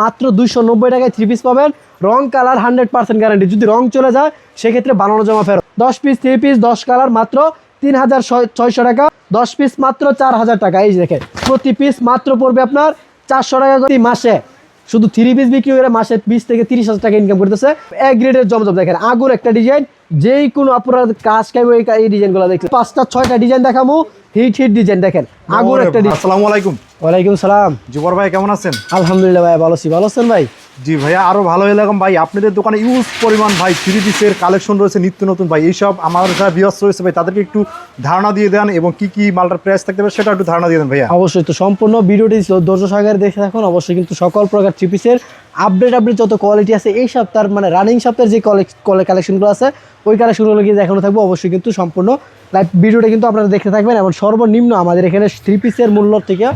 মাত্র দুইশো নব্বই টাকায় থ্রি পিস পাবেন। রং কালার হান্ড্রেড পার্সেন্ট গ্যারান্টি যদি রং চলে যায়, সেক্ষেত্রে বানানো জমা ফেরত। দশ পিস থ্রি পিস দশ কালার মাত্র তিন হাজার ছয়শো টাকা। দশ পিস মাত্র চার হাজার টাকা। এই দেখে প্রতি পিস মাত্র পড়বে আপনার চারশো টাকা প্রতি মাসে শুধু থ্রি পিস বিক্রি করে মাসে বিশ থেকে তিরিশ হাজার টাকা ইনকাম করতেছে। এক গ্রেডের জমজম দেখেন আগুর একটা ডিজাইন যেই কোনো আপনার কাজ খাইবো এই ডিজাইন ডিজাইনগুলো দেখছেন। পাঁচটা ছয়টা ডিজাইন দেখাবো হিট হিট ডিজাইন দেখেন আগুর একটা ডিজাইন আসসালামু আলাইকুম। ওয়ালাইকুম সালাম। জুবর ভাই কেমন আছেন? আলহামদুলিল্লাহ ভাই ভালো আছি। ভালো আছেন ভাই? জি ভাইয়া, আরও ভালো এলাম ভাই, আপনাদের দোকানে ইউজ পরিমাণ ভাই থ্রি পিসের কালেকশন রয়েছে নিত্য নতুন। ভাই, এইসব আমার যারা বিয়স রয়েছে ভাই, তাদেরকে একটু ধারণা দিয়ে দেন এবং কি কি মালটার প্রাইস থাকতে পারে সেটা একটু ধারণা দিয়ে দেন ভাইয়া। অবশ্যই তো সম্পূর্ণ ভিডিওটি ধৈর্য সহকারে দেখে থাকুন। অবশ্যই কিন্তু সকল প্রকার থ্রি পিসের আপডেট আপডেট যত কোয়ালিটি আছে, এই সপ্তাহের মানে রানিং সপ্তাহের যে কালেকশনগুলো আছে, ওই কালেকশনগুলো কিন্তু দেখানো থাকব। অবশ্যই কিন্তু সম্পূর্ণ লাইভ ভিডিওটা কিন্তু আপনারা দেখতে থাকবেন এবং সর্বনিম্ন আমাদের এখানে থ্রি পিসের মূল্য থেকে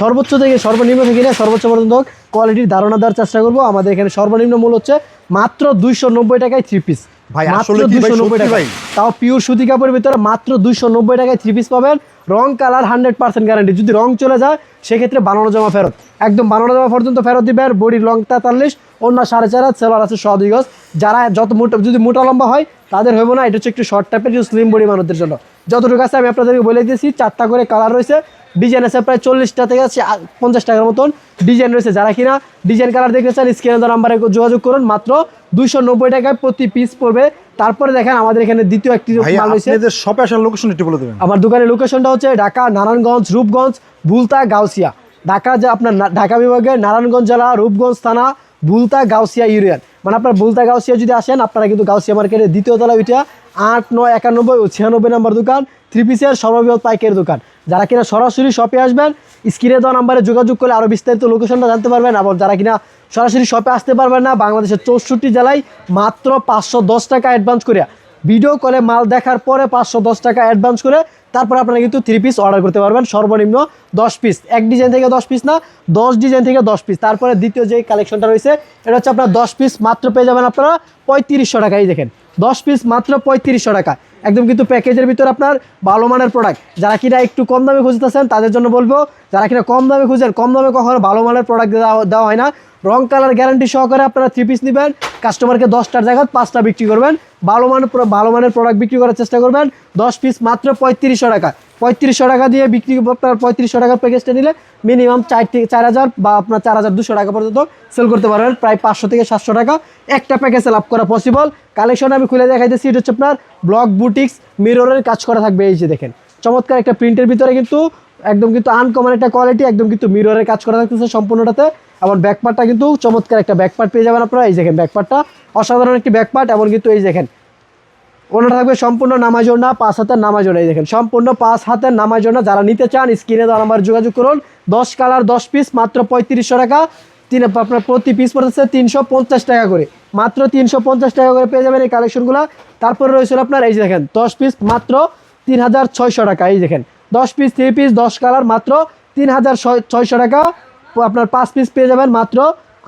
সর্বোচ্চ থেকে সর্বনিম্ন থেকে না সর্বোচ্চ পর্যন্ত কোয়ালিটির ধারণা দেওয়ার চেষ্টা করব। আমাদের এখানে সর্বনিম্ন মূল্য হচ্ছে মাত্র দুইশো নব্বই টাকায় থ্রি পিস ভাই, আসলে কি ভাই, 290 সত্যি টাকা। তাও পিওর সুতি কাপড়ের ভিতরে মাত্র দুইশো নব্বই টাকায় থ্রি পিস পাবেন। রং কালার হান্ড্রেড পার্সেন্ট গ্যারান্টি যদি রং চলে যায় সেক্ষেত্রে বানানো জমা ফেরত। একদম বানানো জমা পর্যন্ত ফেরত দিবেন। বডির লং তেতাল্লিশ অন্য সাড়ে চার হাত সেলার আছে দুই গজ। যারা যত মোটা যদি মোটা লম্বা হয় তাদের হইব না। এটা হচ্ছে একটু শর্ট টাইপের একটু স্লিম বডি মানুষদের জন্য। যতটুকু আছে আমি আপনাদেরকে বলে দিয়েছি চারটা করে কালার রয়েছে। ডিজাইন আছে প্রায় চল্লিশটা থেকে আছে পঞ্চাশ টাকার মতন ডিজাইন রয়েছে। যারা কিনা ডিজাইন কালার দেখতে চান স্ক্রিনে দেওয়া নাম্বারে যোগাযোগ করুন। মাত্র দুইশো নব্বই টাকায় প্রতি পিস পড়বে। তারপরে দেখেন আমাদের এখানে দ্বিতীয় একটি মাল রয়েছে। শপে আসার লোকেশন একটু বলে দেবেন। আমার দোকানের লোকেশনটা হচ্ছে ঢাকা নারায়ণগঞ্জ রূপগঞ্জ বুলতা গাউসিয়া। ঢাকা যে আপনার ঢাকা বিভাগের নারায়ণগঞ্জ জেলা রূপগঞ্জ থানা বুলতা গাউসিয়া ইউরিয়ান। মানে আপনার বুলতা গাউসিয়া যদি আসেন, আপনারা কিন্তু গাউসিয়া মার্কেটের দ্বিতীয় তলা ওইটা আট, নয়, একানব্বই ও ছিয়ানব্বই নম্বর দোকান থ্রি পিসের সর্ববৃহৎ পাইকারি দোকান। যারা কিনা সরাসরি শপে আসবেন, স্ক্রিনে দেওয়া নাম্বারে যোগাযোগ করলে আরও বিস্তারিত লোকেশনটা জানতে পারবেন, আবার যারা কিনা সরাসরি শপে আসতে পারবেন না, বাংলাদেশের চৌষট্টি জেলায় মাত্র পাঁচশো দশ টাকা অ্যাডভান্স করে ভিডিও কলে মাল দেখার পরে পাঁচশো দশ টাকা অ্যাডভান্স করে তারপর আপনারা কিন্তু থ্রি পিস অর্ডার করতে পারবেন। সর্বনিম্ন দশ পিস এক ডিজাইন থেকে দশ পিস না, দশ ডিজাইন থেকে দশ পিস তারপরে দ্বিতীয় যে কালেকশনটা রয়েছে, এটা হচ্ছে আপনার দশ পিস মাত্র পেয়ে যাবেন আপনারা পঁয়ত্রিশশো টাকাই দেখেন, দশ পিস মাত্র পঁয়ত্রিশশো টাকা। একদম কিন্তু প্যাকেজের ভিতরে আপনার ভালো মানের প্রোডাক্ট যারা কিনা একটু কম দামে খুঁজতেছেন, তাদের জন্য বলব, যারা কিনা কম দামে খুঁজেন, কম দামে কখনো ভালো মানের প্রোডাক্ট দেওয়া হয় না। রং কালার গ্যারান্টি সহকারে আপনারা থ্রি পিস নেবেন। কাস্টমারকে দশটার জায়গায় পাঁচটা বিক্রি করবেন। ভালো মানের ভালো মানের প্রোডাক্ট বিক্রি করার চেষ্টা করবেন। দশ পিস মাত্র পঁয়ত্রিশশো টাকা। পঁয়ত্রিশশো টাকা দিয়ে বিক্রি আপনার পঁয়ত্রিশশো টাকার প্যাকেজটা নিলে মিনিমাম চার থেকে চার হাজার বা আপনার চার হাজার দুশো টাকা পর্যন্ত সেল করতে পারবেন। প্রায় পাঁচশো থেকে সাতশো টাকা। একটা প্যাকেজে লাভ করা পসিবল কালেকশন আমি খুলে দেখাইতেছি। এটা হচ্ছে আপনার ব্লক বুটিক্স মিররের কাজ করা থাকবে। এই যে দেখেন। চমৎকার একটা প্রিন্টের ভিতরে কিন্তু একদম কিন্তু আনকমন একটা কোয়ালিটি একদম কিন্তু মিররের কাজ করা থাকতেছে সম্পূর্ণটাতে। এবং ব্যাকপার্টটা কিন্তু চমৎকার একটা ব্যাকপার্ট পেয়ে যাবেন আপনারা। এই দেখেন ব্যাকপার্টটা অসাধারণ একটি ব্যাকপার্ট এবং কিন্তু এই দেখেন, ওনাটা থাকবে সম্পূর্ণ নামাজোনা পাঁচ হাতের নামাজোনা এই দেখেন, সম্পূর্ণ পাঁচ হাতের নামাজোনা যারা নিতে চান, স্ক্রিনে দেওয়া নাম্বার যোগাযোগ করুন। দশ কালার, দশ পিস মাত্র পঁয়ত্রিশশো টাকা। তিন, আপনার প্রতি পিস পড়তেছে তিনশো পঞ্চাশ টাকা করে। মাত্র তিনশো পঞ্চাশ টাকা করে পেয়ে যাবেন এই কালেকশনগুলো তারপরে রয়েছে আপনার, এই যে দেখেন, দশ পিস মাত্র তিন হাজার ছয়শো টাকা। এই দেখেন, দশ পিস থ্রি পিস দশ কালার, মাত্র তিন হাজার ছয়শো টাকা। আপনার পাঁচ পিস পেয়ে যাবেন মাত্র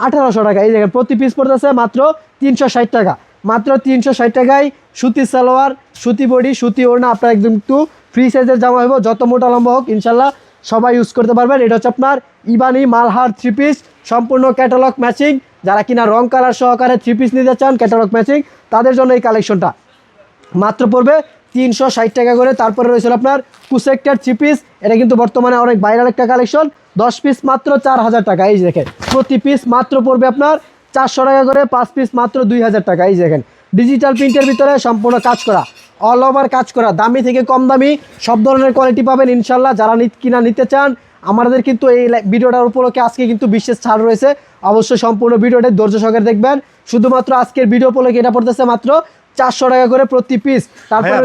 আঠারোশো টাকা। এই দেখেন, প্রতি পিস পড়তেছে মাত্র তিনশো ষাট টাকা। মাত্র তিনশো ষাট টাকায় সুতি সালোয়ার, সুতি বডি, সুতি ওড়না, আপনার একদম একটু ফ্রি সাইজের জামা হইব। যত মোটা লম্বা হোক ইনশাল্লাহ সবাই ইউজ করতে পারবেন। এটা হচ্ছে আপনার ইবানি মালহার থ্রি পিস সম্পূর্ণ ক্যাটালগ ম্যাচিং যারা কিনা রং কালার সহকারে থ্রি পিস নিতে চান ক্যাটালগ ম্যাচিং তাদের জন্য এই কালেকশনটা মাত্র পড়বে তিনশো ষাট টাকা করে। তারপরে রয়েছে আপনার কুসেক্টার থ্রি পিস এটা কিন্তু বর্তমানে অনেক ভাইরাল একটা কালেকশন দশ পিস মাত্র চার হাজার টাকা এই দেখেন। প্রতি পিস মাত্র পড়বে আপনার চারশো টাকা করে পাঁচ পিস মাত্র দুই হাজার টাকা এই দেখেন। ডিজিটাল প্রিন্টের ভিতরে সম্পূর্ণ কাজ করা অল ওভার কাজ করা দামি থেকে কম দামি সব ধরনের কোয়ালিটি পাবেন ইনশাল্লাহ যারা নিত কিনা নিতে চান আমাদের কিন্তু এই ভিডিওটার উপলক্ষে আজকে কিন্তু বিশেষ ছাড় রয়েছে। অবশ্যই সম্পূর্ণ ভিডিওটা ধৈর্য সহকারে দেখবেন। শুধুমাত্র আজকের ভিডিও উপলক্ষে এটা পড়তেছে মাত্র চারশো টাকা করে প্রতি পিস তারপরে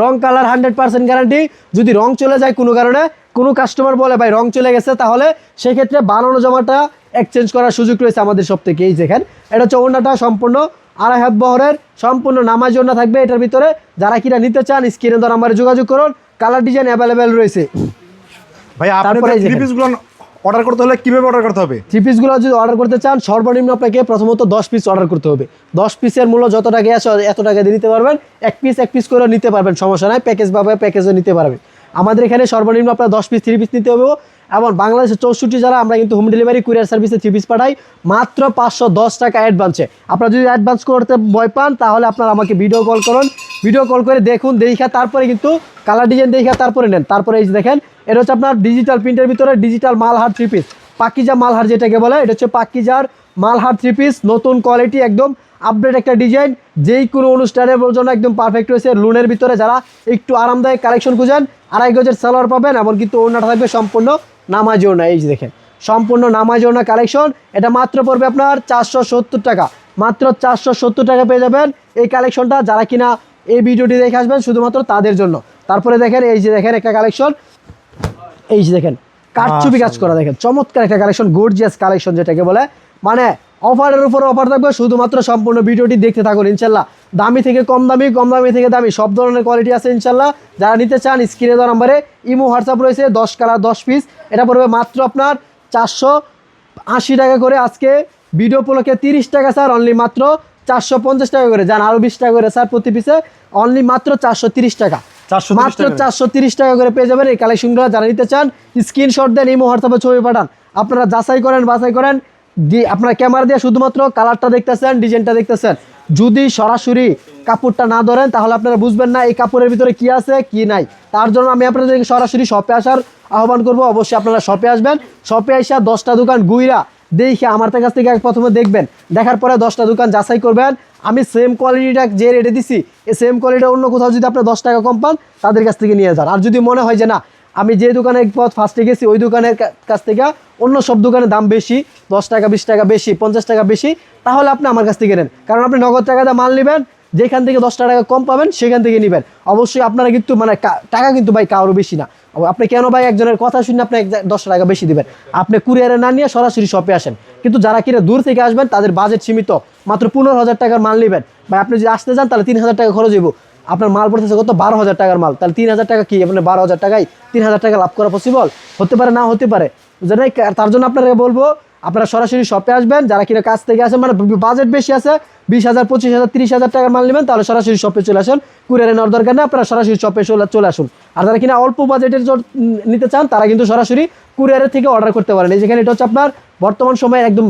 রং কালার হান্ড্রেড পার্সেন্ট গ্যারান্টি যদি রং চলে যায় কোনো কারণে কোনো কাস্টমার বলে ভাই রং চলে গেছে তাহলে সেক্ষেত্রে বানানো জমাটা এক্সচেঞ্জ করার সুযোগ রয়েছে আমাদের সব থেকে এই দেখেন এটা হচ্ছে ওড়নাটা সম্পূর্ণ আড়াই হাত বহরের সম্পূর্ণ নামাজ ওড়না থাকবে এটার ভিতরে। যারা কিনা নিতে চান স্ক্রিনে দেওয়া আমার যোগাযোগ করুন। কালার ডিজাইন অ্যাভেলেবেল রয়েছে। ভাই তারপরে অর্ডার করতে হলে কীভাবে অর্ডার করতে হবে? থ্রি পিসগুলো যদি অর্ডার করতে চান সর্বনিম্ন আপনাকে প্রথমত দশ পিস অর্ডার করতে হবে। দশ পিসের মূল্য যত টাকা আছে এত টাকা দিয়ে নিতে পারবেন। এক পিস এক পিস করে নিতে পারবেন সমস্যা নাই। প্যাকেজ ভাবে প্যাকেজও নিতে পারবেন। আমাদের এখানে সর্বনিম্ন আপনার দশ পিস থ্রি পিস নিতে হবে। এবং বাংলাদেশের চৌষট্টি যারা আমরা কিন্তু হোম ডেলিভারি কুরিয়ার সার্ভিসে থ্রি পিস পাঠাই। মাত্র পাঁচশো দশ টাকা অ্যাডভান্সে আপনারা যদি অ্যাডভান্স করতে ভয় পান, তাহলে আপনারা আমাকে ভিডিও কল করুন। ভিডিও কল করে দেখুন দেখা তারপরে কিন্তু কালার ডিজাইন দেখা তারপরে নেন। তারপরে এই দেখেন, এটা হচ্ছে আপনার ডিজিটাল প্রিন্টের ভিতরে digital Malhar three piece Pakiza Malhar যেটাকে বলে, এটা হচ্ছে পাকিজার মালহার থ্রি পিস নতুন কোয়ালিটি একদম আপডেট একটা ডিজাইন যেই কোনো অনুষ্ঠানের জন্য একদম পারফেক্ট হয়েছে লুনের ভিতরে যারা একটু আরামদায়ক কালেকশন খুঁজেন আড়াই গজের সালোয়ার পাবেন এমন কিন্তু ওনাটা থাকবে সম্পূর্ণ নামাজ ওনা এই যে দেখেন। সম্পূর্ণ নামাজ ওনা কালেকশন এটা মাত্র পড়বে আপনার চারশো সত্তর টাকা। মাত্র চারশো সত্তর টাকা পেয়ে যাবেন এই কালেকশনটা যারা কিনা এই ভিডিওটি দেখে আসবেন শুধুমাত্র তাদের জন্য। তারপরে দেখেন এই যে দেখেন একটা কালেকশন এই যে দেখেন কারচুপি কাজ করা দেখেন চমৎকার একটা কালেকশন গর্জিয়াস কালেকশন যেটাকে বলে। মানে অফারের উপর অফার থাকবে শুধুমাত্র সম্পূর্ণ ভিডিওটি দেখতে থাকুন ইনশাল্লাহ দামি থেকে কম দামি কম দামি থেকে দামি সব ধরনের কোয়ালিটি আছে ইনশাল্লাহ যারা নিতে চান স্ক্রিনে দেওয়া নাম্বারে ইমো হোয়াটসঅ্যাপ রয়েছে দশ কালার দশ পিস এটা পড়বে মাত্র আপনার চারশো আশি টাকা করে। আজকে ভিডিও উপলক্ষে তিরিশ টাকা স্যার অনলি মাত্র চারশো পঞ্চাশ টাকা করে। যান আরও বিশ টাকা করে স্যার প্রতি পিসে অনলি মাত্র চারশো তিরিশ টাকা। 430 মাত্র চারশো তিরিশ টাকা করে পেয়ে যাবেন এই কালেকশনগুলো যারা নিতে চান স্ক্রিনশট দেন ইমো হোয়াটসঅ্যাপে ছবি পাঠান। আপনারা যাচাই করেন বাছাই করেন। আপনারা ক্যামেরা দিয়ে শুধুমাত্র কালারটা দেখতেছেন, ডিজাইনটা দেখতেছেন। যদি সরাসরি কাপড়টা না ধরেন, তাহলে আপনারা বুঝবেন না এই কাপড়ের ভিতরে কি আছে, কি নাই। তার জন্য আমি আপনাদেরকে সরাসরি শপে আসার আহ্বান করব। অবশ্যই আপনারা শপে আসবেন। শপে আসা দশটা দোকান গুইরা দেখে আমার কাছ থেকে প্রথমে দেখবেন। দেখার পরে দশটা দোকান যাচাই করবেন। আমি সেম কোয়ালিটিটা যে রেটে দিছি, এই সেম কোয়ালিটি অন্য কোথাও যদি আপনি দশ টাকা কম পান, তাদের কাছ থেকে নিয়ে যান। আর যদি মনে হয় যে না আমি যে দোকানে পথ ফার্স্টে গেছি, ওই দোকানের কাছ থেকে অন্য সব দোকানের দাম বেশি, দশ টাকা, বিশ টাকা বেশি, পঞ্চাশ টাকা বেশি, তাহলে আপনি আমার কাছ থেকে নেন। কারণ আপনি নগদ টাকা দিয়ে মাল নেবেন, যেখান থেকে দশ টাকা কম পাবেন, সেখান থেকে নেবেন। অবশ্যই আপনারা কিন্তু মানে টাকা কিন্তু ভাই কারও বেশি না। আপনি কেন ভাই একজনের কথা শুনে আপনি দশ টাকা বেশি দিবেন? আপনি কুরিয়ারে না নিয়ে সরাসরি শপে আসেন। কিন্তু যারা কিনা দূর থেকে আসবেন, তাদের বাজেট সীমিত। মাত্র পনেরো হাজার টাকার মাল নেবেন। ভাই আপনি যদি আসতে যান তাহলে তিন হাজার টাকা খরচ হইব। আপনার মাল পড়তেছে কত? বারো হাজার টাকার মাল। তাহলে তিন হাজার টাকা কি? আপনার বারো হাজার টাকায় তিন হাজার টাকা লাভ করা পসিবল হতে পারে, না হতে পারে। বুঝলেন তার জন্য আপনারা বলব, আপনারা সরাসরি শপে আসবেন, যারা কিনা কাছ থেকে আসেন মানে বাজেট বেশি আছে, বিশ হাজার, পঁচিশ হাজার, তিরিশ হাজার টাকার মাল নেবেন, তাহলে সরাসরি শপে চলে আসুন। কুরিয়ারে নেওয়ার দরকার নেই, আপনারা সরাসরি শপে চলে আসুন। আর যারা কিনা অল্প বাজেটের নিতে চান, তারা কিন্তু সরাসরি কুরিয়ারের থেকে অর্ডার করতে পারেন। এই যেখানে এটা হচ্ছে আপনার বর্তমান সময়ে একদম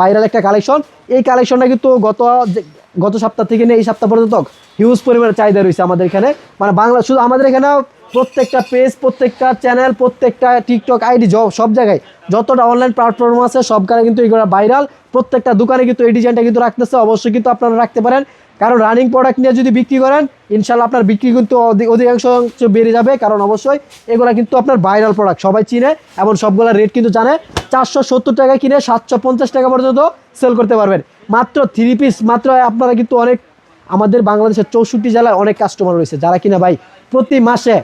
ভাইরাল একটা কালেকশন এই কালেকশনটা কিন্তু গত গত সপ্তাহ থেকে নিয়ে এই সপ্তাহ পর্যন্ত হিউজ পরিমাণে চাহিদা রয়েছে আমাদের এখানে। মানে বাংলা শুধু আমাদের এখানে প্রত্যেকটা পেজ প্রত্যেকটা চ্যানেল প্রত্যেকটা টিকটক আইডি সব জায়গায় যতটা অনলাইন প্ল্যাটফর্ম আছে, সবখানে কিন্তু এগুলো ভাইরাল প্রত্যেকটা দোকানে কিন্তু এই ডিজাইনটা কিন্তু রাখতেছে, অবশ্যই কিন্তু আপনারা রাখতে পারেন। কারণ রানিং প্রোডাক্ট নিয়ে যদি বিক্রি করেন ইনশাল্লাহ আপনার বিক্রি কিন্তু অধি- অধিকাংশ বেড়ে যাবে। কারণ অবশ্যই এগুলো কিন্তু আপনার ভাইরাল প্রোডাক্ট সবাই চিনে এবং সবগুলোর রেট কিন্তু জানে। চারশো সত্তর টাকা কিনে সাতশো পঞ্চাশ টাকা পর্যন্ত সেল করতে পারবেন। মাত্র থ্রি পিস মাত্র আপনারা কিন্তু অনেক আমাদের বাংলাদেশের চৌষট্টি জেলায় অনেক কাস্টমার রয়েছে, যারা কিনা ভাই প্রতি মাসে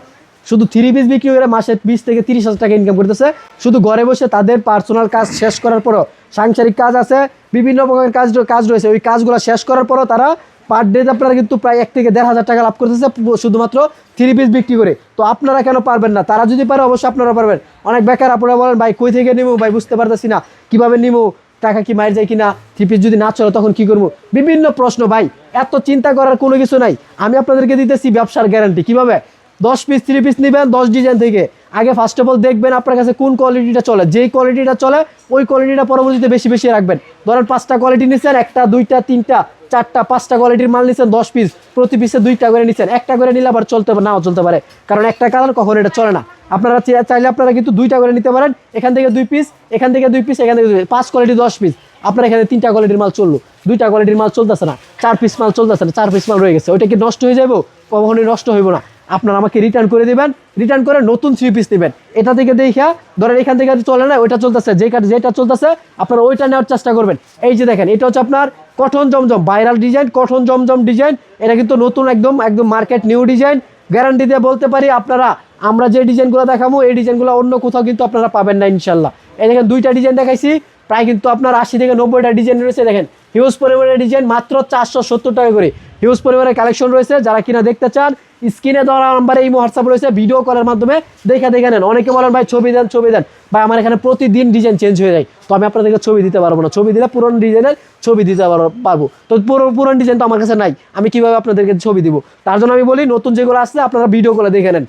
শুধু থ্রি পিস বিক্রি করে মাসে বিশ থেকে তিরিশ হাজার টাকা ইনকাম করতেছে। শুধু ঘরে বসে তাদের পার্সোনাল কাজ শেষ করার পরও সাংসারিক কাজ আছে, বিভিন্ন প্রকারের কাজ কাজ রয়েছে। ওই কাজগুলো শেষ করার পরও তারা পার ডে আপনারা কিন্তু প্রায় এক থেকে দেড় হাজার টাকা লাভ করতেছে শুধুমাত্র থ্রি পিস বিক্রি করে। তো আপনারা কেন পারবেন না? তারা যদি পারে অবশ্যই আপনারা পারবেন। অনেক বেকার, আপনারা বলেন, ভাই কই থেকে নিবো ভাই বুঝতে পারতেছি না। কীভাবে নিবো টাকা কি মার যায় কিনা থ্রি পিস যদি না চলে, তখন কি করব? বিভিন্ন প্রশ্ন, ভাই, এত চিন্তা করার কোনো কিছু নাই। আমি আপনাদেরকে দিতেছি ব্যবসার গ্যারান্টি কীভাবে? দশ পিস থ্রি পিস নেবেন দশ ডিজাইন থেকে। আগে ফার্স্ট অফ অল দেখবেন আপনার কাছে কোন কোয়ালিটিটা চলে। যেই কোয়ালিটিটা চলে, ওই কোয়ালিটিটা পরবর্তীতে বেশি বেশি রাখবেন। ধরেন পাঁচটা কোয়ালিটি নিচ্ছেন একটা, দুইটা, তিনটা, চারটা, পাঁচটা কোয়ালিটির মাল নিচ্ছেন দশ পিস প্রতি পিসে দুইটা করে নিচ্ছেন একটা করে নিলে আবার চলতে পারে নাও চলতে পারে। কারণ একটা কালার কখনো এটা চলে না। আপনারা চাইলে আপনারা কিন্তু দুইটা করে নিতে পারেন। এখান থেকে দুই পিস এখান থেকে দুই পিস এখান থেকে দুই পাঁচ কোয়ালিটি দশ পিস আপনার এখানে তিনটা কোয়ালিটির মাল চলল। দুইটা কোয়ালিটির মাল চলতেছে না। চার পিস মাল চলতেছে না, চার পিস মাল রয়ে গেছে। ওইটা কি নষ্ট হয়ে যাব কখনোই নষ্ট হইব না। আপনারা আমাকে রিটার্ন করে দিবেন। রিটার্ন করে নতুন থ্রি পিস নেবেন। এটা থেকে দেখা ধরেন এখান থেকে চলে না, ওইটা চলতেছে। যে যেটা চলতেছে, আপনারা ওইটা নেওয়ার চেষ্টা করবেন। এই যে দেখেন, এটা হচ্ছে আপনার কঠন জমজম ভাইরাল ডিজাইন কঠন জমজম ডিজাইন এটা কিন্তু নতুন, একদম একদম মার্কেট নিউ ডিজাইন গ্যারান্টি দিয়ে বলতে পারি, আপনারা আমরা যে ডিজাইনগুলো দেখাবো, এই ডিজাইনগুলো অন্য কোথাও কিন্তু আপনারা পাবেন না ইনশাল্লাহ এই দেখেন দুইটা ডিজাইন দেখাইছি, প্রায় কিন্তু আপনার আশি থেকে নব্বইটা ডিজাইন রয়েছে, দেখেন। হিউজ পরিমাণের ডিজাইন মাত্র চারশো সত্তর টাকা করে। হিউজ পরিমাণের কালেকশন রয়েছে, যারা কিনা দেখতে চান স্ক্রিনে দেওয়া নাম্বারে এই হোয়াটসঅ্যাপ রয়েছে ভিডিও করার মাধ্যমে দেখে দেখে নেন। অনেকে বলেন, ভাই, ছবি দেন ছবি দেন। ভাই, আমার এখানে প্রতিদিন ডিজাইন চেঞ্জ হয়ে যায়। তো আমি আপনাদেরকে ছবি দিতে পারব না। ছবি দিলে পুরনো ডিজাইনের ছবি দিতে পারব পারব। তো পুরো পুরনো ডিজাইন তো আমার কাছে নাই। আমি কীভাবে আপনাদেরকে ছবি দিব? তার জন্য আমি বলি, নতুন যেগুলো আসছে, আপনারা ভিডিও করে দেখে নেন।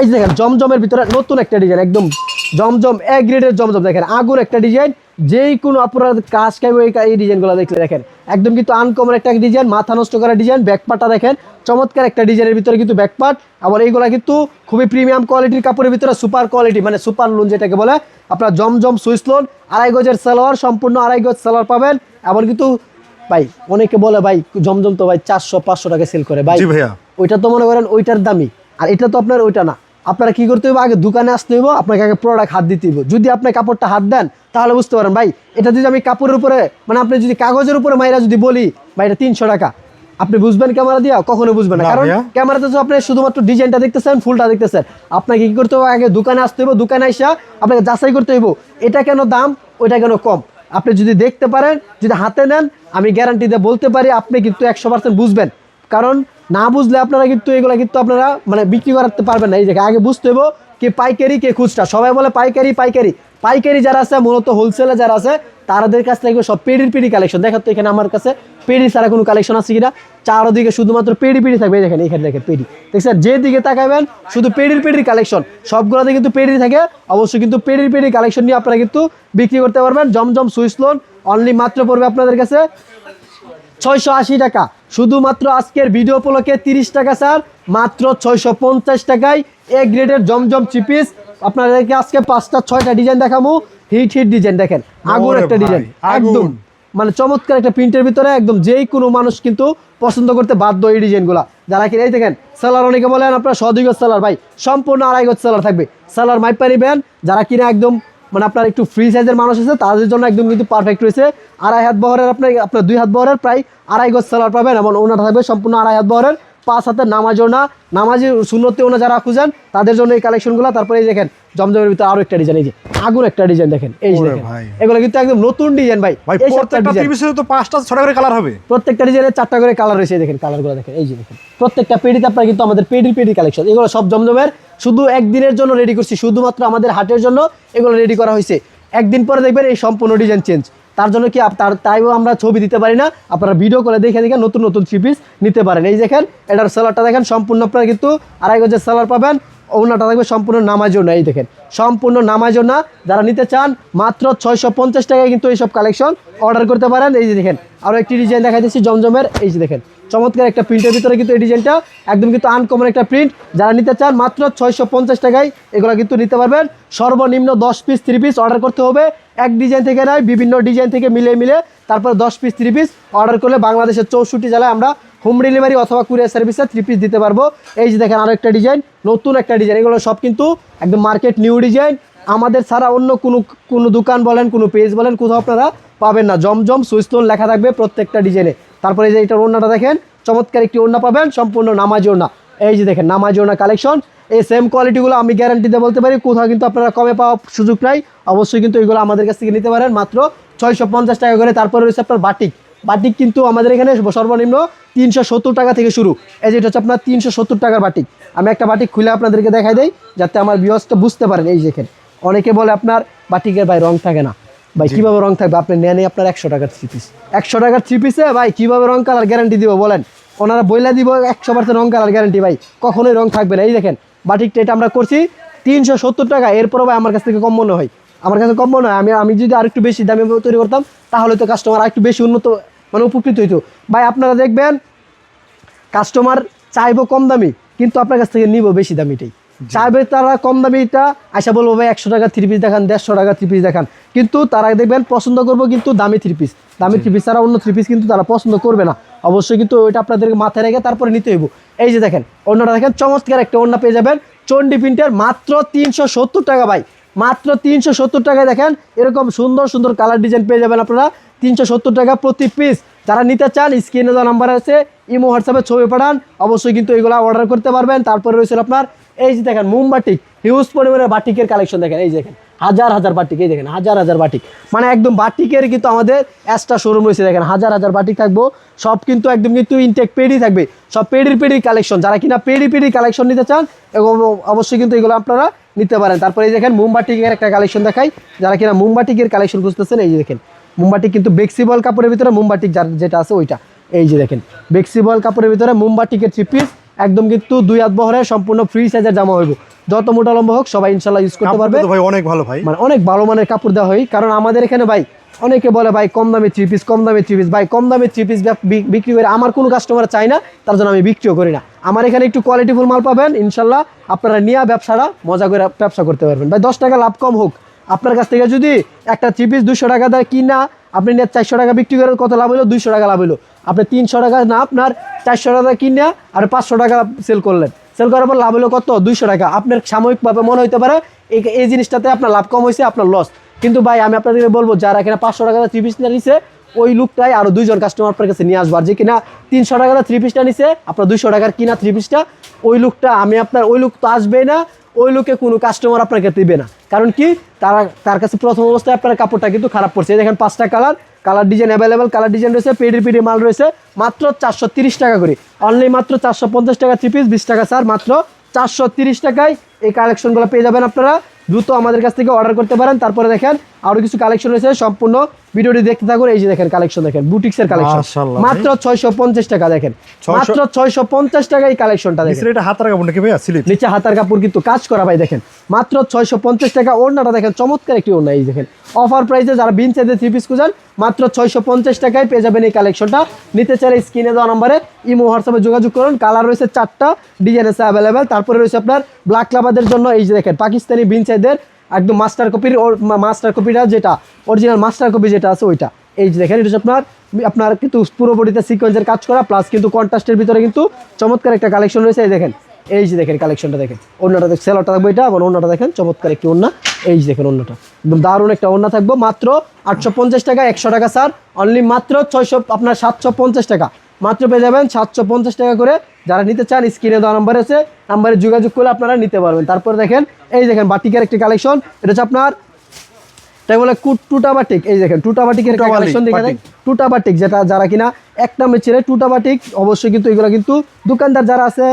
এই যে দেখেন জমজমের ভিতরে নতুন একটা ডিজাইন একদম জমজম এক গ্রেডের জমজম দেখেন আগুন একটা ডিজাইন যেই কোনো আপনারা কাজ খাইবে এই ডিজাইনগুলো দেখলে দেখেন। একদম কিন্তু আনকমন একটা ডিজাইন মাথা নষ্ট করা ডিজাইন ব্যাকপাটটা দেখেন চমৎকার একটা ডিজাইনের ভিতরে কিন্তু ব্যাকপাট আবার এইগুলা কিন্তু খুবই প্রিমিয়াম কোয়ালিটির কাপড়ের ভিতরে সুপার কোয়ালিটি মানে সুপার লোন যেটাকে বলে আপনার জমজম সুইস লোন আড়াই গজের সালোয়ার সম্পূর্ণ আড়াই গজ সালোয়ার পাবেন আবার কিন্তু ভাই অনেকে বলে ভাই জমজম তো ভাই চারশো পাঁচশো টাকা সেল করে ভাই। ভাইয়া। ওইটা তো মনে করেন ওইটার দামি আর এটা তো আপনার ওইটা না। আপনারা কি করতে হবে আগে দোকানে আসতে হইব আপনাকে আগে প্রোডাক্ট হাত দিতে হইব। যদি আপনি কাপড়টা হাত দেন তাহলে বুঝতে পারেন ভাই এটা যদি আমি কাপড়ের উপরে মানে আপনি যদি কাগজের উপরে মাইরা যদি বলি ভাই এটা তিনশো টাকা। আপনি বুঝবেন ক্যামেরা দিয়া? কখনো বুঝবেন না। কারণ ক্যামেরাতে তো আপনি শুধুমাত্র ডিজাইনটা দেখতেছেন ফুলটা দেখতেছেন। আপনাকে কি করতে হবে? আগে দোকানে আসতে হইব দোকানে আইসা আপনাকে যাচাই করতে হইব এটা কেন দাম ওইটা কেন কম? আপনি যদি দেখতে পারেন যদি হাতে নেন আমি গ্যারান্টি দিয়ে বলতে পারি আপনি কিন্তু একশো পার্সেন্ট বুঝবেন। কারণ না বুঝলে আপনারা কিন্তু এগুলো কিন্তু আপনারা মানে বিক্রি করাতে পারবেন না। এই জায়গায় আগে বুঝতে হইব কে পাইকারি, কে খুচরা। সবাই বলে পাইকারি পাইকারি। পাইকারি যারা আছে, মূলত হোলসেলে যারা আছে তাদের কাছ থেকে সব পেডির পেডি কালেকশন দেখেন তো এখানে আমার কাছে পেডি ছাড়া কোনো কালেকশন আছে কিনা? চারদিকে শুধুমাত্র পেডি পেডি থাকবে। দেখেন, এখানে দেখেন পেডি। দেখছেন? যে দিকে তাকাবেন, শুধু পেডির পেডির কালেকশন সবগুলোতে কিন্তু পেডি থাকে। অবশ্যই কিন্তু পেডির পেডি কালেকশন নিয়ে আপনারা কিন্তু বিক্রি করতে পারবেন। জমজম সুইচ লোন অনলি মাত্র পড়বে আপনাদের কাছে ছয়শো আশি টাকা। শুধুমাত্র আজকের ভিডিও উপলক্ষে তিরিশ টাকা স্যার। মাত্র ছয়শো পঞ্চাশ টাকায় এ গ্রেডের জমজম চিপিস আপনাদেরকে আজকে পাঁচটা ছয়টা ডিজাইন দেখাবো। হিট হিট ডিজাইন দেখেন। আগুন একটা ডিজাইন একদম। মানে চমৎকার একটা প্রিন্টের ভিতরে একদম যেই কোনো মানুষ কিন্তু পছন্দ করতে বাধ্য এই ডিজাইনগুলো যারা কিনে এই দেখেন সেলার অনেকে বলেন আপনার সদুই গজ সেলার ভাই। সম্পূর্ণ আড়াই গজ সেলার থাকবে। সেলার মাইপা নিবেন যারা কিনা একদম মানে আপনার একটু ফ্রি সাইজের মানুষ আছে তাদের জন্য একদম কিন্তু পারফেক্ট রয়েছে। আড়াই হাত বহরের আপনার আপনার দুই হাত বহরের প্রায় আড়াই গজ সেলার পাবেন এবং ওনাটা থাকবে সম্পূর্ণ আড়াই হাত বহরের পাঁচ হাতের নামাজ ওনা নামাজি শূন্যতে ওনা যারা খুঁজেন তাদের জন্য এই কালেকশনগুলো তারপরে এই দেখেন জমজমের ভিতরে আরও একটা ডিজাইন এই যে আগুন একটা ডিজাইন দেখেন এই যে। এগুলো কিন্তু একদম নতুন ডিজাইন ভাই। প্রত্যেকটা তো পাঁচটা ছটা করে কালার হবে। প্রত্যেকটা ডিজাইনের চারটা করে কালার রয়েছে দেখেন কালারগুলো দেখেন এই যে দেখেন। প্রত্যেকটা পেডিতে আপনার কিন্তু আমাদের পেডি পেডি কালেকশন এগুলো সব জমজমের। শুধু একদিনের জন্য রেডি করছি, শুধুমাত্র আমাদের হাটের জন্য এগুলো রেডি করা হয়েছে। একদিন পরে দেখবেন এই সম্পূর্ণ ডিজাইন চেঞ্জ তার জন্য কি তার তাইও আমরা ছবি দিতে পারি না, আপনারা ভিডিও করে দেখে দেখে নতুন নতুন থ্রি পিস নিতে পারেন। এই দেখেন, এটার সেলারটা দেখেন, সম্পূর্ণ আপনারা কিন্তু আড়াই গজের সেলার পাবেন, ওনাটা থাকবে সম্পূর্ণ নামাজও না এই দেখেন, সম্পূর্ণ নামাজও না যারা নিতে চান, মাত্র ছয়শো পঞ্চাশ টাকায় কিন্তু এইসব কালেকশন অর্ডার করতে পারেন। এই যে দেখেন আরও একটি ডিজাইন দেখা দিচ্ছি জমজমের। এই যে দেখেন চমৎকার একটা প্রিন্টের ভিতরে কিন্তু এই ডিজাইনটা, একদম কিন্তু আনকমন একটা প্রিন্ট যারা নিতে চান মাত্র ছয়শো পঞ্চাশ টাকায় এগুলো কিন্তু নিতে পারবেন। সর্বনিম্ন দশ পিস থ্রি পিস অর্ডার করতে হবে। এক ডিজাইন থেকে নয়, বিভিন্ন ডিজাইন থেকে মিলে মিলে তারপর দশ পিস থ্রি পিস অর্ডার করলে বাংলাদেশের চৌষট্টি জেলায় আমরা হোম ডেলিভারি অথবা কুরিয়ার সার্ভিসে থ্রি পিস দিতে পারব। এই যে দেখেন আরও একটা ডিজাইন নতুন একটা ডিজাইন এগুলো সব কিন্তু একদম মার্কেট নিউ ডিজাইন আমাদের ছাড়া অন্য কোনো কোনো দোকান বলেন, কোনো পেজ বলেন, কোথাও আপনারা পাবেন না। জমজম সুইস্টোন লেখা থাকবে প্রত্যেকটা ডিজাইনে তারপরে এই যে এটার ওড়নাটা দেখেন, চমৎকার একটি ওড়না পাবেন, সম্পূর্ণ নামাজি ওড়না। এই যে দেখেন, নামাজি ওড়না কালেকশন এই সেম কোয়ালিটিগুলো আমি গ্যারান্টি দিয়ে বলতে পারি, কোথাও কিন্তু আপনারা কমে পাওয়ার সুযোগ নাই। অবশ্যই কিন্তু এগুলো আমাদের কাছ থেকে নিতে পারেন, মাত্র ছয়শো পঞ্চাশ টাকা করে। তারপরে রয়েছে আপনার বাটিক। বাটিক কিন্তু আমাদের এখানে সর্বনিম্ন তিনশো সত্তর টাকা থেকে শুরু। এই যেটা হচ্ছে আপনার তিনশো সত্তর টাকার বাটিক। আমি একটা বাটিক খুলে আপনাদেরকে দেখাই দেই, যাতে আমার বিয়সটা বুঝতে পারেন। এই যে দেখেন, অনেকে বলে আপনার বাটিকের ভাই রং থাকে না। ভাই কীভাবে রং থাকবে? আপনি নেন আপনার একশো টাকার থ্রি পিস একশো টাকার থ্রি পিসে ভাই কীভাবে রং কালার গ্যারান্টি দিব বলেন? ওনারা বইলা দিব একশো পার্সেন্ট রং কালার গ্যারান্টি ভাই। কখনোই রং থাকবে না। এই দেখেন বাটিকটা এটা আমরা করছি তিনশো সত্তর টাকা। এরপরও ভাই আমার কাছ থেকে কম মনে হয়। আমার কাছে কম মনে হয়। আমি আমি যদি আরেকটু বেশি দামে তৈরি করতাম তাহলে তো কাস্টমার আরেকটু বেশি উন্নত মানে উপকৃত হইতো। ভাই আপনারা দেখবেন কাস্টমার চাইব কম দামি কিন্তু আপনার কাছ থেকে নিব বেশি দামিটাই চাইবে তারা কম দামিটা আশা বলব ভাই একশো টাকা থ্রি পিস দেখান দেড়শো টাকা থ্রি পিস দেখান। কিন্তু তারা দেখবেন পছন্দ করব কিন্তু দামি থ্রি পিস দামি থ্রি পিস ছাড়া অন্য থ্রি পিস কিন্তু তারা পছন্দ করবে না। অবশ্যই কিন্তু ওইটা আপনাদেরকে মাথায় রেখে তারপরে নিতে হইব। এই যে দেখেন অন্যটা দেখেন চমৎকার একটা অন্য পেয়ে যাবেন। চন্ডি প্রিন্টের মাত্র তিনশো সত্তর টাকা ভাই। মাত্র তিনশো সত্তর টাকায় দেখেন এরকম সুন্দর সুন্দর কালার ডিজাইন পেয়ে যাবেন আপনারা। তিনশো সত্তর টাকা প্রতি পিস যারা নিতে চান স্ক্রিনে দেওয়া নাম্বার আছে ইমো হোয়াটসঅ্যাপে ছবি পাঠান, অবশ্যই কিন্তু এগুলো অর্ডার করতে পারবেন। তারপরে রয়েছে আপনার, এই যে দেখেন মোমবাটিক হিউজ পরিমাণের বাটিকের কালেকশন দেখেন, এই দেখেন, হাজার হাজার বাটিক, এই দেখেন, হাজার হাজার বাটিক। মানে একদম বাটিকের কিন্তু আমাদের এক্সট্রা শোরুম রয়েছে, দেখেন, হাজার হাজার বাটিক থাকব। সব কিন্তু একদম কিন্তু ইনটেক পেডি থাকবে। সব পেডির পেডির কালেকশন যারা কিনা পেডি পেডি কালেকশন নিতে চান, এবং অবশ্যই কিন্তু এগুলো আপনারা নিতে পারেন। তারপরে এই দেখেন মোমবাটিকের একটা কালেকশন দেখাই। যারা কিনা মোমবাটিকের কালেকশন খুঁজতেছেন, এই দেখেন মোমবাটিক কিন্তু বেক্সিবল কাপড়ের ভিতরে মোমবাটিক যেটা আছে ওইটা। এই যে দেখেন বেক্সিবল কাপড়ের ভিতরে মোমবাটিকের থ্রি পিস একদম কিন্তু দুই হাত বহরে সম্পূর্ণ ফ্রি সাইজের জামা হইব। যত মোটা লম্বা হোক সবাই ইনশাল্লাহ ইউজ করতে পারবে। ভাই অনেক ভালো ভাই। মানে অনেক ভালো মানের কাপড় দেওয়া হয়। কারণ আমাদের এখানে ভাই অনেকে বলে ভাই কম দামে থ্রি পিস কম দামে থ্রি পিস ভাই কম দামে থ্রি পিস বিক্রি করে আমার কোনো কাস্টমার চাই না তার জন্য আমি বিক্রিও করি না। আমার এখানে একটু কোয়ালিটিফুল মাল পাবেন ইনশাল্লাহ আপনারা নিয়ে ব্যবসাটা মজা করে ব্যবসা করতে পারবেন। ভাই দশ টাকা লাভ কম হোক। আপনার কাছ থেকে যদি একটা থ্রি পিস দুশো টাকা দেয় কিনা আপনি নিয়ে চারশো টাকা বিক্রি করে কত লাভ হলো দুইশো টাকা লাভ হলো আপনি তিনশো টাকা না আপনার চারশো টাকা কিনে আর পাঁচশো টাকা সেল করলেন। সেল করার পর লাভ হলো কত? দুইশো টাকা। আপনার সাময়িকভাবে মনে হতে পারে এই এই জিনিসটাতে আপনার লাভ কম হয়েছে, আপনার লস কিন্তু ভাই, আমি আপনাদেরকে বলব, যারা এখানে পাঁচশো টাকা থ্রি পিসটা নিছে, ওই লুকটাই আরও দুইজন কাস্টমার আপনার কাছে নিয়ে আসব। আর যে কিনা তিনশো টাকা থ্রি পিসটা নিছে, আপনার দুইশো টাকার কিনা থ্রি পিসটা ওই লুকটা, আমি আপনার, ওই লুক তো আসবেই না। ওই লোকে কোনো কাস্টমার আপনাকে দিবে না। কারণ কি? তারা, তার কাছে প্রথম অবস্থায় আপনার কাপড়টা কিন্তু খারাপ পড়ছে। দেখেন পাঁচটা colour colour design available colour design রয়েছে, পেডি পেডি মাল রয়েছে, মাত্র চারশো টাকা করে। অনলি মাত্র চারশো পঞ্চাশ টাকা থ্রি পিস বিশ টাকা স্যার মাত্র চারশো টাকায় এই কালেকশনগুলো পেয়ে যাবেন আপনারা। দ্রুত আমাদের কাছ থেকে অর্ডার করতে পারেন। তারপরে দেখেন আরও কিছু কালেকশন রয়েছে সম্পূর্ণ ভিডিওটি দেখতে থাকুন। এই যে দেখেন কালেকশন দেখেন বুটিক্সের কালেকশন মাত্র ছয়শো পঞ্চাশ টাকা দেখেন। মাত্র ছয়শো পঞ্চাশ টাকা এই কালেকশনটা দেখেন। এটা হাতার কাপড় নাকি ভাইয়া? স্লিপ। নিচে হাতার কাপড় কিন্তু কাজ করা ভাই দেখেন। মাত্র ছয়শো পঞ্চাশ টাকা ওড়নাটা দেখেন চমৎকার একটি ওড়না এই দেখেন। অফার প্রাইসে যারা বিন চাইতে থ্রি পিস খুঁজান মাত্র ছয়শো পঞ্চাশ টাকায় পেয়ে যাবেন এই কালেকশনটা নিতে চাইলে স্ক্রিনে দেওয়া নম্বরে ইমো হোয়াটসঅ্যাপে যোগাযোগ করুন। কালার রয়েছে চারটা ডিজাইন আছে অ্যাভেলেবেল তারপরে রয়েছে আপনার ব্ল্যাক লাভারদের জন্য এই যে দেখেন পাকিস্তানি বিন চাইদের একদম মাস্টার কপির ওর মাস্টার কপিটা যেটা অরিজিনাল মাস্টার কপি যেটা আছে ওইটা। এই যে দেখেন, এটা হচ্ছে আপনার আপনার কিন্তু পুরোপুরিতে সিকোয়েন্সের কাজ করা প্লাস কিন্তু কন্ট্রাস্টের ভিতরে কিন্তু চমৎকার একটা কালেকশন রয়েছে, এই দেখেন। এই যে দেখেন কালেকশনটা দেখেন। অন্যটা দেখ সেলরটা থাকবে এটা এবং অন্যটা দেখেন, চমৎকার একটি ওন্না এই যে দেখেন অন্যটা একদম দারুণ একটা ওন্না থাকব, মাত্র আটশো পঞ্চাশ টাকা, একশো টাকা স্যার অনলি মাত্র ছয়শো, আপনার সাতশো পঞ্চাশ টাকা। মাত্র পেয়ে যাবেন সাতশো পঞ্চাশ টাকা করে। যারা নিতে চান স্ক্রিনে দেওয়া নাম্বার আছে নাম্বারে যোগাযোগ করলে আপনারা নিতে পারবেন। তারপরে দেখেন এই দেখেন বাটিকের একটি কালেকশন এটা হচ্ছে আপনার তাই বলে কু টুটা বাটিক এই দেখেন টুটা বাটিকের কালেকশন দেখে বাটিক। টুটা বাটিক যেটা যারা কিনা এক নামে ছেড়ে টুটা বাটিক অবশ্যই কিন্তু এগুলো কিন্তু দোকানদার যারা আছে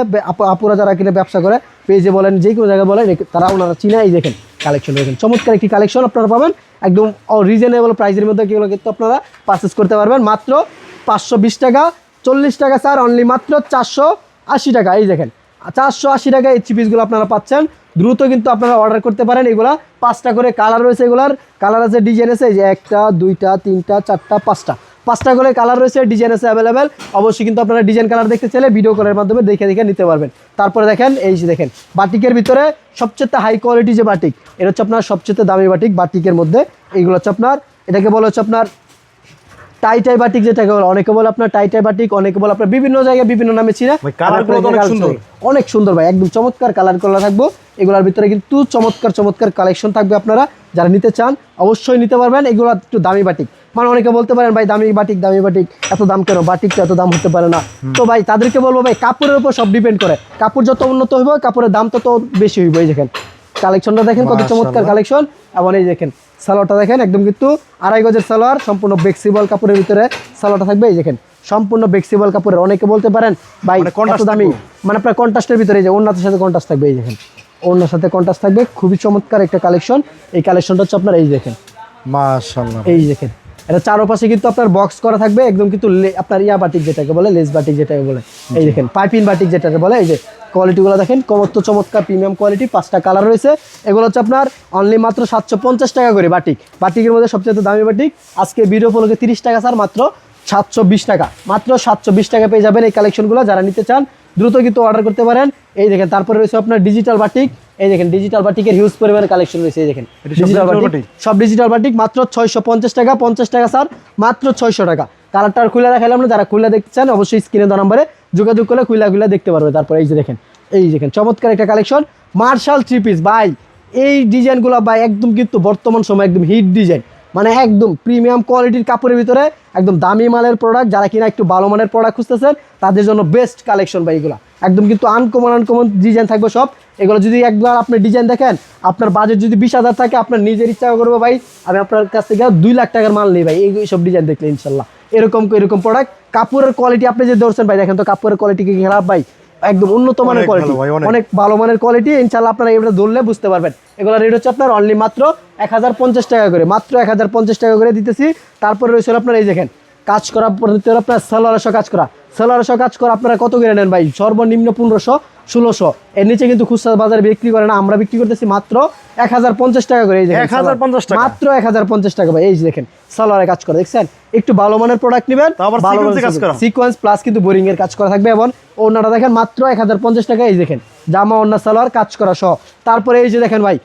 আপুরা যারা কিনা ব্যবসা করে পেজে বলেন যে কোনো জায়গায় বলেন তারা ওনারা চিনা এই দেখেন কালেকশন দেখেন। চমৎকার একটি কালেকশন আপনারা পাবেন। একদম রিজনেবল প্রাইসের মধ্যে এগুলো কিন্তু আপনারা পারচেস করতে পারবেন। মাত্র পাঁচশো বিশ টাকা চল্লিশ টাকা স্যার অনলি মাত্র চারশো আশি টাকা। এই দেখেন, চারশো আশি টাকা এই চিপিসগুলো আপনারা পাচ্ছেন। দ্রুত কিন্তু আপনারা অর্ডার করতে পারেন। এগুলা পাঁচটা করে কালার রয়েছে এগুলার। কালার আছে ডিজাইন আছে যে একটা, দুইটা, তিনটা, চারটা, পাঁচটা। পাঁচটা করে কালার রয়েছে ডিজাইন আছে অ্যাভেলেবেল অবশ্যই কিন্তু আপনারা ডিজাইন কালার দেখতে চাইলে ভিডিও কলের মাধ্যমে দেখে দেখে নিতে পারবেন। তারপরে দেখেন, এই যে দেখেন, বাটিকের ভিতরে সবচেয়ে হাই কোয়ালিটি যে বাটিক, এটা হচ্ছে আপনার সবচেয়ে দামি বাটিক। বাটিকের মধ্যে এইগুলো হচ্ছে আপনার, এটাকে বলা হচ্ছে আপনার টাই টাই বাটিক যেটাকে বলে অনেকে বলে আপনার টাই টাই বাটিক অনেকে বলে আপনার বিভিন্ন জায়গায় বিভিন্ন নামে চিনে অনেক সুন্দর। ভাই একদম চমৎকার কালার করা থাকব। এগুলোর ভিতরে কিন্তু চমৎকার চমৎকার কালেকশন থাকবে আপনারা। যারা নিতে চান অবশ্যই নিতে পারবেন। এগুলো একটু দামি বাটিক মানে অনেকে বলতে পারেন ভাই দামি বাটিক দামি বাটিক এত দাম কেন? বাটিক তো এত দাম হতে পারে না। তো ভাই তাদেরকে বলব ভাই কাপড়ের উপর সব ডিপেন্ড করে। কাপড় যত উন্নত হইব কাপড়ের দাম তত বেশি হইব এই দেখেন। কালেকশনটা দেখেন কত চমৎকার কালেকশন এবং এই দেখেন সালোয়ারটা দেখেন একদম কিন্তু আড়াই গজের সালোয়ার সম্পূর্ণ বেক্সিবল কাপড়ের ভিতরে সালোয়ারটা থাকবে। এই দেখেন সম্পূর্ণ বেক্সিবল কাপড়ের অনেকে বলতে পারেন ভাই মানে কত দামি। মানে আপনার কন্ট্রাস্টের ভিতরে এই যে অন্যদের সাথে কন্ট্রাস্ট থাকবে এই দেখেন। অন্যের সাথে কন্ট্রাস্ট থাকবে খুবই চমৎকার একটা কালেকশন এই কালেকশনটা হচ্ছে আপনার এই দেখেন। মাশাআল্লাহ। এই দেখেন এটা চারপাশে কিন্তু আপনার বক্স করা থাকবে একদম কিন্তু আপনার ইয়া বাটিক যেটাকে বলে লেস বাটিক যেটাকে বলে। এই দেখেন পাইপিন বাটিক যেটাকে বলে এই যে কোয়ালিটিগুলো দেখেন কমত্ত চমৎকার প্রিমিয়াম কোয়ালিটি পাঁচটা কালার রয়েছে। এগুলো হচ্ছে আপনার অনলি মাত্র সাতশো পঞ্চাশ টাকা করে বাটিক বাটিকের মধ্যে সবচেয়ে দামি বাটিক আজকে ভিডিও ফলোকে তিরিশ টাকা স্যার মাত্র সাতশো বিশ টাকা। মাত্র সাতশো বিশ টাকা পেয়ে যাবেন এই কালেকশনগুলো যারা নিতে চান দ্রুত কিন্তু অর্ডার করতে পারেন। এই দেখেন তারপরে রয়েছে আপনার ডিজিটাল বাটিক এই দেখেন ডিজিটাল বাটিকের হিউজ পরিমাণে কালেকশন রয়েছে এই দেখেন। ডিজিটাল বাটিক সব ডিজিটাল বাটিক মাত্র ছয়শো পঞ্চাশ টাকা পঞ্চাশ টাকা স্যার মাত্র ছয়শো টাকা। কালারটা আর খুলে দেখালাম না, যারা খুলে দেখতে চান অবশ্যই স্ক্রিনে দেওয়া নম্বরে যোগাযোগ করলে খুলে খুলে দেখতে পারবে। তারপরে এই যে দেখেন, এই দেখেন, চমৎকার একটা কালেকশন মার্শাল থ্রি পিস ভাই, এই ডিজাইনগুলো বাই একদম কিন্তু বর্তমান সময় একদম হিট ডিজাইন মানে একদম প্রিমিয়াম কোয়ালিটির কাপড়ের ভিতরে একদম দামি মালের প্রোডাক্ট যারা কিনা একটু ভালো মানের প্রোডাক্ট খুঁজতেছেন, তাদের জন্য বেস্ট কালেকশন ভাই এগুলো। একদম কিন্তু আনকমন আনকমন ডিজাইন থাকবে সব। এগুলো যদি একবার আপনি ডিজাইন দেখেন, আপনার বাজেট যদি বিশ হাজার থাকে, আপনার নিজের ইচ্ছা করব ভাই, আমি আপনার কাছ থেকে দুই লাখ টাকার মাল নিই ভাই, এই সব ডিজাইন দেখলে ইনশাল্লাহ। এরকম এরকম প্রোডাক্ট কাপড়ের কোয়ালিটি আপনি যে ধরছেন ভাই, দেখেন তো কাপড়ের কোয়ালিটি কি খারাপ ভাই? একদম উন্নত মানের কোয়ালিটি অনেক। ভালো মানের কোয়ালিটি ইনশাল্লাহ আপনারা এটা ধরলে বুঝতে পারবেন। এগুলো রেট হচ্ছে আপনার অনলি মাত্র এক হাজার পঞ্চাশ টাকা করে। মাত্র এক হাজার পঞ্চাশ টাকা করে দিতেছি। তারপরে রয়েছে আপনার এই দেখেন কাজ করা আপনার সালোয়ারশো কাজ করা। সালোয়ারশো কাজ করা আপনারা কত করে নেন ভাই? সর্বনিম্ন পনেরোশো। ষোলোশো। এর নিচে কিন্তু খুচরা বাজারে বিক্রি করে না আমরা বিক্রি করতেছি মাত্র এক হাজার পঞ্চাশ টাকা করে এই দেখেন 1050 টাকা? মাত্র এক হাজার পঞ্চাশ টাকা ভাই এই যে দেখেন সালোয়ারে কাজ করে দেখছেন? একটু ভালো মানের প্রোডাক্ট নেবেন করা? সিকোয়েন্স প্লাস কিন্তু বোরিং এর কাজ করা থাকবে এবং ওনাটা দেখেন মাত্র এক হাজার পঞ্চাশ টাকা এই দেখেন জামা ওনা সালোয়ার কাজ করা সহ। তারপরে এই যে দেখেন ভাই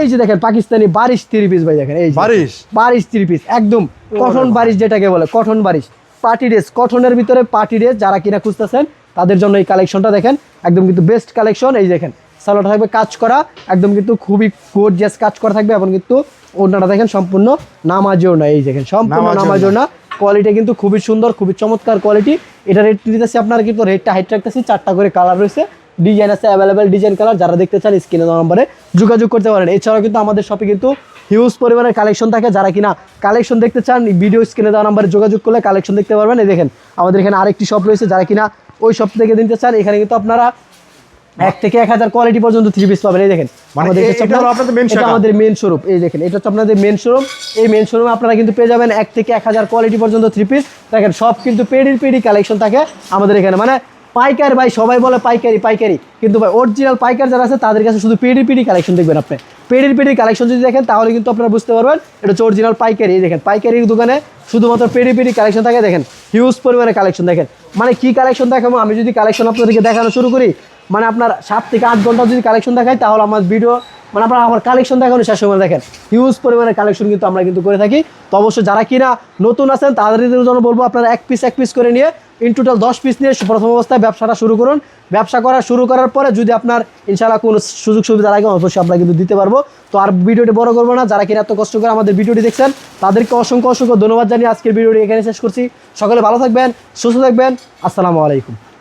এই যে দেখেন পাকিস্তানি বারিশ থ্রি পিস ভাই দেখেন এই বারিশ? বারিশ থ্রি পিস একদম কঠন বারিশ যেটাকে বলে কঠন বারিশ। পার্টি ড্রেস কঠনের ভিতরে পার্টি ড্রেস যারা কিনা খুঁজতেছেন তাদের জন্য এই কালেকশনটা দেখেন একদম কিন্তু বেস্ট কালেকশন এই দেখেন সালোয়ারটা থাকবে কাজ করা একদম কিন্তু খুবই গোর্জিয়াস কাজ করা থাকবে এবং কিন্তু ওনাটা দেখেন সম্পূর্ণ নামাজও না এই দেখেন সম্পূর্ণ নামাজও না কোয়ালিটি কিন্তু খুবই সুন্দর খুবই চমৎকার কোয়ালিটি এটা রেট দিতেছি আপনারা কিন্তু রেটটা হাইট রাখতেছি চারটা করে কালার রয়েছে। ডিজাইন আছে অ্যাভেলেবেল ডিজাইন কালার যারা দেখতে চান স্ক্রিনে দেওয়া নম্বরে যোগাযোগ করতে পারেন। এছাড়াও কিন্তু আমাদের শপে কিন্তু হিউজ পরিমাণের কালেকশন থাকে। যারা কিনা কালেকশন দেখতে চান ভিডিও স্ক্রিনে দেওয়া নম্বরে যোগাযোগ করলে কালেকশন দেখতে পারবেন। এই দেখেন আমাদের এখানে আরেকটি শপ রয়েছে যারা কিনা ওই শপ থেকে দিতে চান এখানে কিন্তু আপনারা এক থেকে এক হাজার কোয়ালিটি পর্যন্ত থ্রি পিস পাবেন। এই দেখেন মানে? আমাদের মেন শোরুম এই দেখেন এটা হচ্ছে আপনাদের মেন শোরুম এই মেন শোরুমে আপনারা কিন্তু পেয়ে যাবেন এক থেকে এক হাজার কোয়ালিটি পর্যন্ত থ্রি পিস দেখেন সব কিন্তু পেডির পেডি কালেকশন থাকে আমাদের এখানে। মানে পাইকার ভাই সবাই বলে পাইকারি পাইকারি। কিন্তু ভাই অরিজিনাল পাইকার যারা আছে তাদের কাছে শুধু পেডি পেডি কালেকশন দেখবেন আপনি। পেডির পেডি কালেকশন যদি দেখেন তাহলে কিন্তু আপনারা বুঝতে পারবেন এটা হচ্ছে অরিজিনাল পাইকারি। এই দেখেন পাইকারির দোকানে শুধুমাত্র পেরি পেরি কালেকশন থাকে, দেখেন হিউজ পরিমাণে কালেকশন দেখেন। মানে কি কালেকশন দেখাবো? আমি যদি কালেকশন আপনাদেরকে দেখানো শুরু করি মানে আপনার সাত থেকে আট ঘণ্টা যদি কালেকশন দেখাই, তাহলে আমার ভিডিও মানে আপনারা আমার কালেকশন দেখানো শেষ সময় দেখেন। হিউজ পরিমাণে কালেকশন কিন্তু আমরা কিন্তু করে থাকি। তো অবশ্যই যারা কিনা নতুন আছেন, তাদের জন্য বলব আপনারা এক পিস এক পিস করে নিয়ে ইন টোটাল দশ পিস নিয়ে প্রথম অবস্থায় ব্যবসাটা শুরু করুন। ব্যবসা করা শুরু করার পরে যদি আপনার ইনশাআল্লাহ কোনো সুযোগ সুবিধা লাগে, অবশ্যই আমরা কিন্তু দিতে পারব। তো আর ভিডিওটি বড় করব না, যারা কিনা এত কষ্ট করে আমাদের ভিডিওটি দেখছেন, তাদেরকে অসংখ্য অসংখ্য ধন্যবাদ জানিয়ে আজকের ভিডিওটি এখানে শেষ করছি। সকলে ভালো থাকবেন, সুস্থ থাকবেন, আসসালামু আলাইকুম।